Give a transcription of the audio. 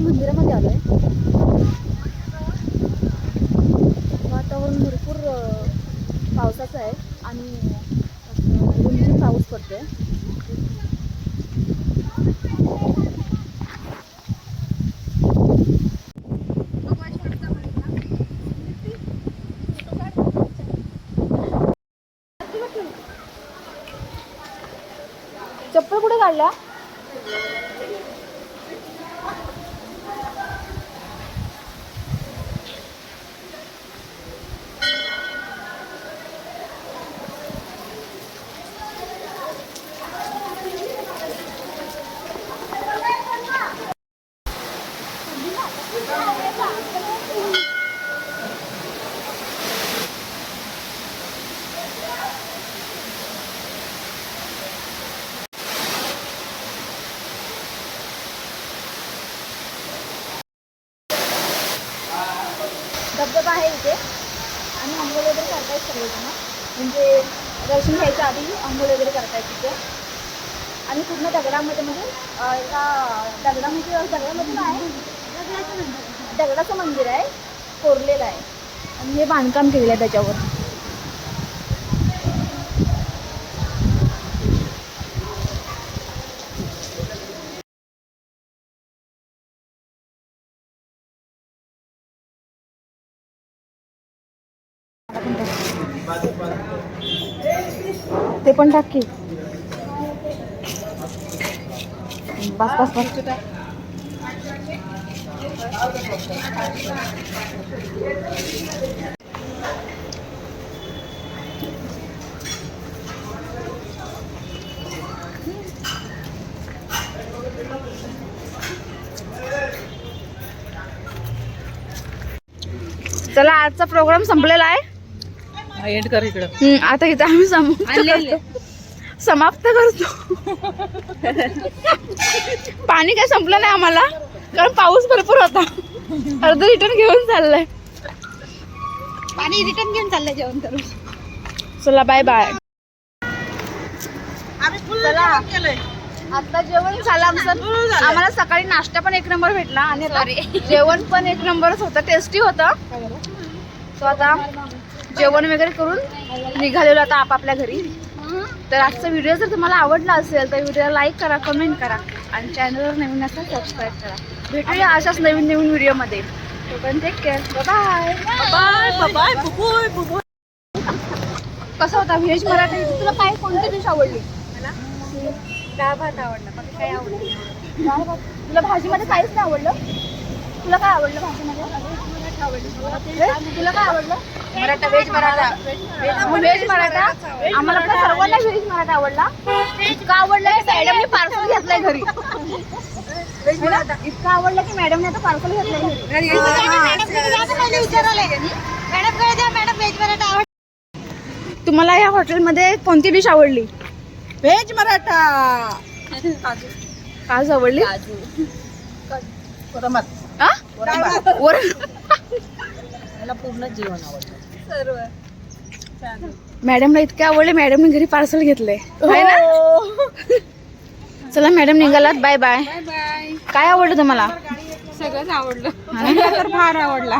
मंदिरामध्ये आलो आहे वातावरण भरपूर पावसाचं आहे आणि असं रिमझिम पाऊस पडतोय. चप्पल कुठे काढल्या? धबधबा आहे इथे. आणि आंघोळ वगैरे करतायत सगळेजण. म्हणजे दर्शन घ्यायच्या आधी आंघोळ वगैरे करतायत तिथे आणि पूर्ण दगडामध्ये म्हणजे एका दगडामध्ये दगडामध्ये आहे. दगडाचं मंदिर आहे. कोरलेलं आहे. आणि हे बांधकाम केलेलं आहे त्याच्यावर. ते पण टाक की. बस बस बस. चला आजचा प्रोग्राम संपलेला आहे. एंड कर इकडं. हम्म, आता इथं आम्ही समाप्त समाप्त करतो. पाणी काय संपलं नाही आम्हाला. कारण पाऊस भरपूर होता. अर्ध रिटर्न घेऊन चाललंय. पाणी रिटर्न घेऊन चाललंय जेवण करून. चला बाय बाय आता जेवण झालं आमचं. आम्हाला सकाळी नाश्ता पण एक नंबर भेटला. आणि आता जेवण पण एक नंबरच होतं. टेस्टी होतं. सो आता जेवण वगैरे करून निघालेलो आता आपापल्या घरी. तर आजचा व्हिडिओ जर तुम्हाला आवडला असेल तर व्हिडिओला लाईक करा कमेंट करा आणि चॅनलवर नवीन असेल सबस्क्राईब करा. भेटूया अशाच नवीन नवीन व्हिडिओमध्ये तोपर्यंत take care bye bye bye बुबुय बुबुय कसा होता व्हेज मराठी? तुला काय कोणती डिश आवडली? डाळ भात आवडला बाकी काय आवडलं डाळ भात. तुला भाजीमध्ये काहीच नाही आवडलं? तुला काय आवडलं भाजीमध्ये? तुला काय आवडलं? मराठा व्हेज मराठा. व्हेज मराठा. आम्हाला पण सर्वांना व्हेज मराठा आवडला? इतका आवडला की मॅडमने पार्सल घेतलंय घरी. इतका आवडलं की मॅडमने आता पार्सल घेतलंय घरी. आवड तुम्हाला या हॉटेलमध्ये कोणती डिश आवडली? व्हेज मराठा. काज. आवडली? मला पूर्ण जेवण आवडतं. सर्व. मॅडमला इतके आवडले मॅडमने घरी पार्सल घेतलंय. है ना? चला मॅडम निघालात. Bye bye. Bye bye. काय आवडलं तुम्हाला? सगळंच आवडलं. हा? तर फार आवडला.